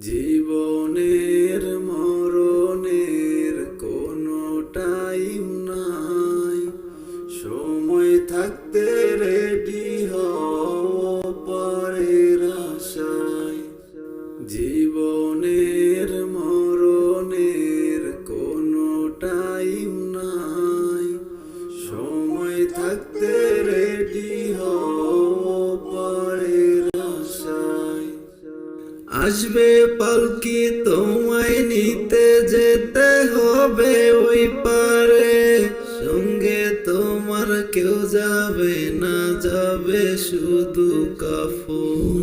জীবনের মরণের কোনো টাইম নাই। সময় থাকতে রেডি পরের আশায়। জীবনের মরণের কোনো টাইম নাই। সময় থাকতে রেডি পরের আসবে পালকি তোমায় নিতে যেতে হবে ওই পারে? সঙ্গে তোমার কেউ যাবে না, যাবে শুধু কাফন।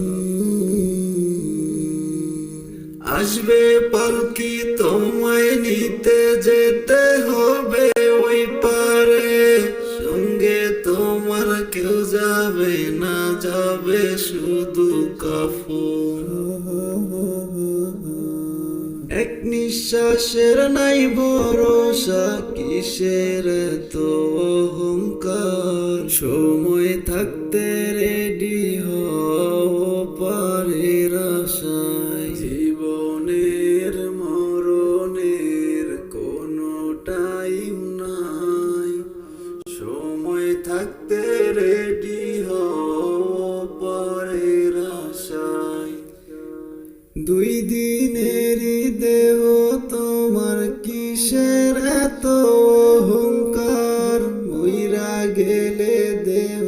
আসবে পালকি তোমায় নিতে যেতে কেউ যাবে না যাবে শুধু কাফন। এক নিঃশ্বাসের নাই ভরসা, কিসের তো অহংকার? সময় থাকতে দুই দিনের দেহ তোমার কিসের এত অহংকার? মইরা গেলে দেহ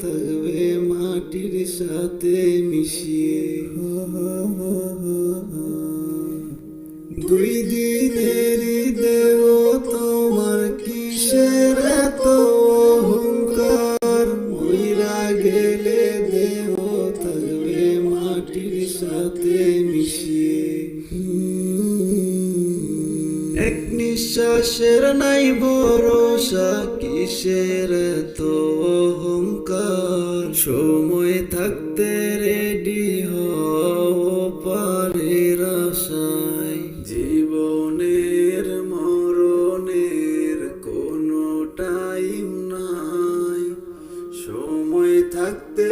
থাকবে মাটির সাথে মিশিয়ে। দুই দিনের সাথে মিশিয়ে। এক নিঃশ্বাসের নাই ভরসা, কিসের তো অহংকার? সময় থাকতে রেডি পারের আশায়। জীবনের মরণের কোনো টাইম নাই। সময় থাকতে